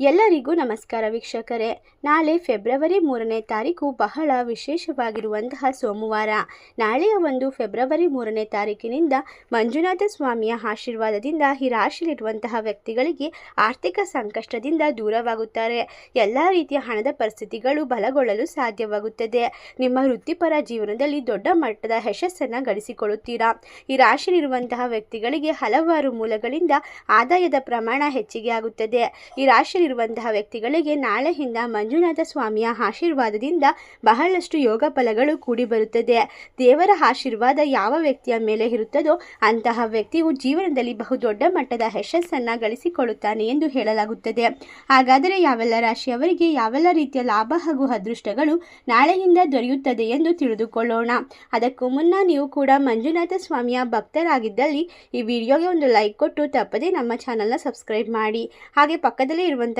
ಎಲ್ಲರಿಗೂ ನಮಸ್ಕಾರ ವೀಕ್ಷಕರೇ. ನಾಳೆ ಫೆಬ್ರವರಿ ಮೂರನೇ ತಾರೀಕು ಬಹಳ ವಿಶೇಷವಾಗಿರುವಂತಹ ಸೋಮವಾರ. ನಾಳೆಯ ಒಂದು ಫೆಬ್ರವರಿ ಮೂರನೇ ತಾರೀಕಿನಿಂದ ಮಂಜುನಾಥ ಸ್ವಾಮಿಯ ಆಶೀರ್ವಾದದಿಂದ ಈ ವ್ಯಕ್ತಿಗಳಿಗೆ ಆರ್ಥಿಕ ಸಂಕಷ್ಟದಿಂದ ದೂರವಾಗುತ್ತಾರೆ. ಎಲ್ಲ ರೀತಿಯ ಹಣದ ಪರಿಸ್ಥಿತಿಗಳು ಬಲಗೊಳ್ಳಲು ಸಾಧ್ಯವಾಗುತ್ತದೆ. ನಿಮ್ಮ ವೃತ್ತಿಪರ ಜೀವನದಲ್ಲಿ ದೊಡ್ಡ ಮಟ್ಟದ ಯಶಸ್ಸನ್ನು ಗಳಿಸಿಕೊಳ್ಳುತ್ತೀರಾ? ಈ ರಾಶಿಯಲ್ಲಿರುವಂತಹ ವ್ಯಕ್ತಿಗಳಿಗೆ ಹಲವಾರು ಮೂಲಗಳಿಂದ ಆದಾಯದ ಪ್ರಮಾಣ ಹೆಚ್ಚಿಗೆ ಆಗುತ್ತದೆ. ಈ ರಾಶಿಯಲ್ಲಿರುವಂತಹ ವ್ಯಕ್ತಿಗಳಿಗೆ ನಾಳೆಯಿಂದ ಮಂಜುನಾಥ ಸ್ವಾಮಿಯ ಆಶೀರ್ವಾದದಿಂದ ಬಹಳಷ್ಟು ಯೋಗ ಫಲಗಳು ಕೂಡಿ ಬರುತ್ತದೆ. ದೇವರ ಆಶೀರ್ವಾದ ಯಾವ ವ್ಯಕ್ತಿಯ ಮೇಲೆ ಇರುತ್ತದೋ ಅಂತಹ ವ್ಯಕ್ತಿಯು ಜೀವನದಲ್ಲಿ ಬಹುದೊಡ್ಡ ಮಟ್ಟದ ಯಶಸ್ಸನ್ನು ಗಳಿಸಿಕೊಳ್ಳುತ್ತಾನೆ ಎಂದು ಹೇಳಲಾಗುತ್ತದೆ. ಹಾಗಾದರೆ ಯಾವೆಲ್ಲ ರಾಶಿಯವರಿಗೆ ಯಾವೆಲ್ಲ ರೀತಿಯ ಲಾಭ ಹಾಗೂ ಅದೃಷ್ಟಗಳು ನಾಳೆಯಿಂದ ದೊರೆಯುತ್ತದೆ ಎಂದು ತಿಳಿದುಕೊಳ್ಳೋಣ. ಅದಕ್ಕೂ ಮುನ್ನ ನೀವು ಕೂಡ ಮಂಜುನಾಥ ಸ್ವಾಮಿಯ ಭಕ್ತರಾಗಿದ್ದಲ್ಲಿ ಈ ವಿಡಿಯೋಗೆ ಒಂದು ಲೈಕ್ ಕೊಟ್ಟು ತಪ್ಪದೇ ನಮ್ಮ ಚಾನಲ್ನ ಸಬ್ಸ್ಕ್ರೈಬ್ ಮಾಡಿ. ಹಾಗೆ ಪಕ್ಕದಲ್ಲೇ ಇರುವಂಥ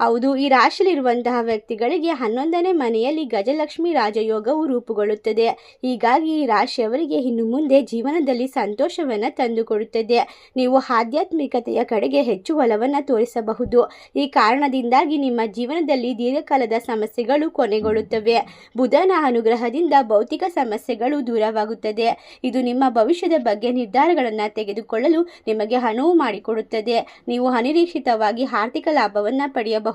ಹೌದು, ಈ ರಾಶಿಯಲ್ಲಿರುವಂತಹ ವ್ಯಕ್ತಿಗಳಿಗೆ ಹನ್ನೊಂದನೇ ಮನೆಯಲ್ಲಿ ಗಜಲಕ್ಷ್ಮಿ ರಾಜಯೋಗವು ರೂಪುಗೊಳ್ಳುತ್ತದೆ. ಹೀಗಾಗಿ ಈ ರಾಶಿಯವರಿಗೆ ಇನ್ನು ಮುಂದೆ ಜೀವನದಲ್ಲಿ ಸಂತೋಷವನ್ನು ತಂದುಕೊಡುತ್ತದೆ. ನೀವು ಆಧ್ಯಾತ್ಮಿಕತೆಯ ಕಡೆಗೆ ಹೆಚ್ಚು ಒಲವನ್ನು ತೋರಿಸಬಹುದು. ಈ ಕಾರಣದಿಂದಾಗಿ ನಿಮ್ಮ ಜೀವನದಲ್ಲಿ ದೀರ್ಘಕಾಲದ ಸಮಸ್ಯೆಗಳು ಕೊನೆಗೊಳ್ಳುತ್ತವೆ. ಬುಧನ ಅನುಗ್ರಹದಿಂದ ಭೌತಿಕ ಸಮಸ್ಯೆಗಳು ದೂರವಾಗುತ್ತದೆ. ಇದು ನಿಮ್ಮ ಭವಿಷ್ಯದ ಬಗ್ಗೆ ನಿರ್ಧಾರಗಳನ್ನು ತೆಗೆದುಕೊಳ್ಳಲು ನಿಮಗೆ ಅನುವು ಮಾಡಿಕೊಡುತ್ತದೆ. ನೀವು ಅನಿರೀಕ್ಷಿತವಾಗಿ ಆರ್ಥಿಕ ಲಾಭವನ್ನು ಪಡೆಯಬಹುದು.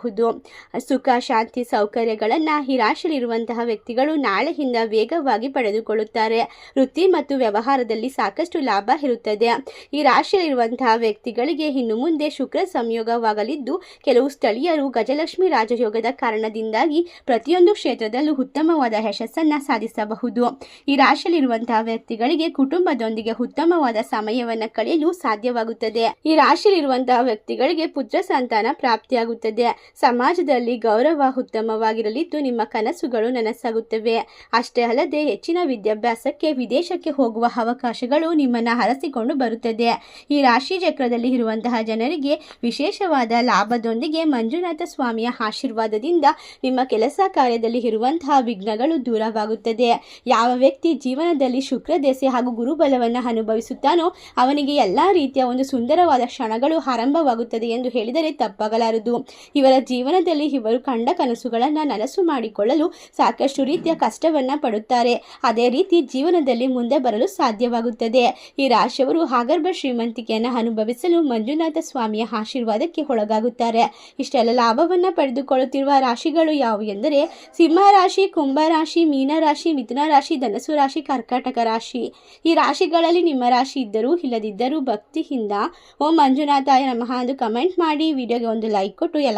ಸುಖ, ಶಾಂತಿ, ಸೌಕರ್ಯಗಳನ್ನು ಈ ರಾಶಿಯಲ್ಲಿರುವಂತಹ ವ್ಯಕ್ತಿಗಳು ನಾಳೆಯಿಂದ ವೇಗವಾಗಿ ಪಡೆದುಕೊಳ್ಳುತ್ತಾರೆ. ವೃತ್ತಿ ಮತ್ತು ವ್ಯವಹಾರದಲ್ಲಿ ಸಾಕಷ್ಟು ಲಾಭ ಇರುತ್ತದೆ. ಈ ರಾಶಿಯಲ್ಲಿರುವಂತಹ ವ್ಯಕ್ತಿಗಳಿಗೆ ಇನ್ನು ಮುಂದೆ ಶುಕ್ರ ಸಂಯೋಗವಾಗಲಿದ್ದು, ಕೆಲವು ಸ್ಥಳೀಯರು ಗಜಲಕ್ಷ್ಮಿ ರಾಜಯೋಗದ ಕಾರಣದಿಂದಾಗಿ ಪ್ರತಿಯೊಂದು ಕ್ಷೇತ್ರದಲ್ಲೂ ಉತ್ತಮವಾದ ಯಶಸ್ಸನ್ನು ಸಾಧಿಸಬಹುದು. ಈ ರಾಶಿಯಲ್ಲಿರುವಂತಹ ವ್ಯಕ್ತಿಗಳಿಗೆ ಕುಟುಂಬದೊಂದಿಗೆ ಉತ್ತಮವಾದ ಸಮಯವನ್ನು ಕಳೆಯಲು ಸಾಧ್ಯವಾಗುತ್ತದೆ. ಈ ರಾಶಿಯಲ್ಲಿರುವಂತಹ ವ್ಯಕ್ತಿಗಳಿಗೆ ಪುತ್ರ, ಸಂತಾನ ಪ್ರಾಪ್ತಿಯಾಗುತ್ತದೆ. ಸಮಾಜದಲ್ಲಿ ಗೌರವ ಉತ್ತಮವಾಗಿರಲಿದ್ದು ನಿಮ್ಮ ಕನಸುಗಳು ನನಸಾಗುತ್ತವೆ. ಅಷ್ಟೇ ಅಲ್ಲದೆ ಹೆಚ್ಚಿನ ವಿದ್ಯಾಭ್ಯಾಸಕ್ಕೆ, ವಿದೇಶಕ್ಕೆ ಹೋಗುವ ಅವಕಾಶಗಳು ನಿಮ್ಮನ್ನು ಹರಸಿಕೊಂಡು ಬರುತ್ತದೆ. ಈ ರಾಶಿ ಚಕ್ರದಲ್ಲಿ ಇರುವಂತಹ ಜನರಿಗೆ ವಿಶೇಷವಾದ ಲಾಭದೊಂದಿಗೆ ಮಂಜುನಾಥ ಸ್ವಾಮಿಯ ಆಶೀರ್ವಾದದಿಂದ ನಿಮ್ಮ ಕೆಲಸ ಕಾರ್ಯದಲ್ಲಿ ಇರುವಂತಹ ವಿಘ್ನಗಳು ದೂರವಾಗುತ್ತದೆ. ಯಾವ ವ್ಯಕ್ತಿ ಜೀವನದಲ್ಲಿ ಶುಕ್ರ ದೆಸೆ ಹಾಗೂ ಗುರುಬಲವನ್ನು ಅನುಭವಿಸುತ್ತಾನೋ, ಅವನಿಗೆ ಎಲ್ಲ ರೀತಿಯ ಒಂದು ಸುಂದರವಾದ ಕ್ಷಣಗಳು ಆರಂಭವಾಗುತ್ತದೆ ಎಂದು ಹೇಳಿದರೆ ತಪ್ಪಾಗಲಾರದು. ಇವರ ಜೀವನದಲ್ಲಿ ಇವರು ಕಂಡ ಕನಸುಗಳನ್ನು ನನಸು ಮಾಡಿಕೊಳ್ಳಲು ಸಾಕಷ್ಟು ರೀತಿಯ ಕಷ್ಟವನ್ನು ಪಡುತ್ತಾರೆ. ಅದೇ ರೀತಿ ಜೀವನದಲ್ಲಿ ಮುಂದೆ ಬರಲು ಸಾಧ್ಯವಾಗುತ್ತದೆ. ಈ ರಾಶಿಯವರು ಆಗರ್ಭ ಶ್ರೀಮಂತಿಕೆಯನ್ನು ಅನುಭವಿಸಲು ಮಂಜುನಾಥ ಸ್ವಾಮಿಯ ಆಶೀರ್ವಾದಕ್ಕೆ ಒಳಗಾಗುತ್ತಾರೆ. ಇಷ್ಟೆಲ್ಲ ಲಾಭವನ್ನು ಪಡೆದುಕೊಳ್ಳುತ್ತಿರುವ ರಾಶಿಗಳು ಯಾವುವು ಎಂದರೆ ಸಿಂಹ ರಾಶಿ, ಕುಂಭ ರಾಶಿ, ಮೀನ ರಾಶಿ, ಮಿಥುನ ರಾಶಿ ಧನಸು ರಾಶಿ, ಕರ್ಕಾಟಕ ರಾಶಿ. ಈ ರಾಶಿಗಳಲ್ಲಿ ನಿಮ್ಮ ರಾಶಿ ಇದ್ದರೂ ಇಲ್ಲದಿದ್ದರೂ ಭಕ್ತಿಯಿಂದ ಓಂ ಮಂಜುನಾಥಾಯ ನಮಃ ಎಂದು ಕಮೆಂಟ್ ಮಾಡಿ. ವಿಡಿಯೋಗೆ ಒಂದು ಲೈಕ್ ಕೊಟ್ಟು ಎಲ್ಲ